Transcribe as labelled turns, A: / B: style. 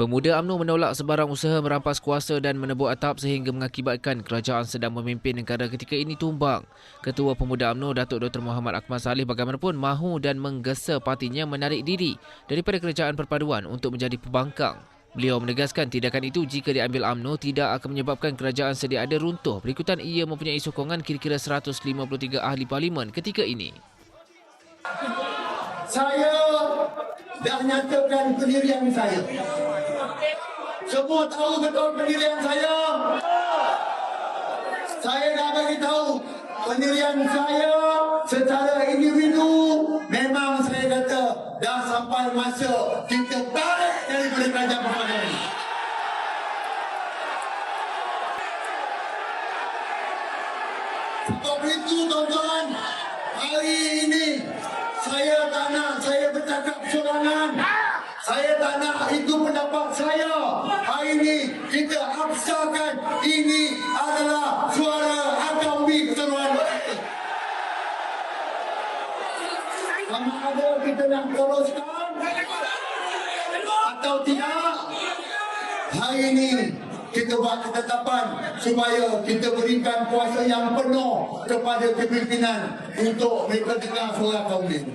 A: Pemuda UMNO menolak sebarang usaha merampas kuasa dan menebuk atap sehingga mengakibatkan kerajaan sedang memimpin negara ketika ini tumbang. Ketua Pemuda UMNO Datuk Dr. Muhammad Akmal Saleh bagaimanapun mahu dan menggesa partinya menarik diri daripada kerajaan perpaduan untuk menjadi pembangkang. Beliau menegaskan tindakan itu jika diambil UMNO tidak akan menyebabkan kerajaan sedia ada runtuh berikutan ia mempunyai sokongan kira-kira 153 ahli parlimen ketika ini.
B: saya dah nyatakan pendirian saya. Semua tahu betul pendirian saya. Saya dah bagi tahu pendirian saya secara individu memang saya kata dah sampai masa kita tarik daripada kerajaan ini. Sebab itu tuan-tuan, itu pendapat saya. Hari ini kita absahkan ini adalah suara Akawi keseluruhan. Sama ada kita nak teruskan atau tidak. Hari ini kita buat ketetapan supaya kita berikan kuasa yang penuh kepada kepimpinan untuk mereka dengar suara kaum ini.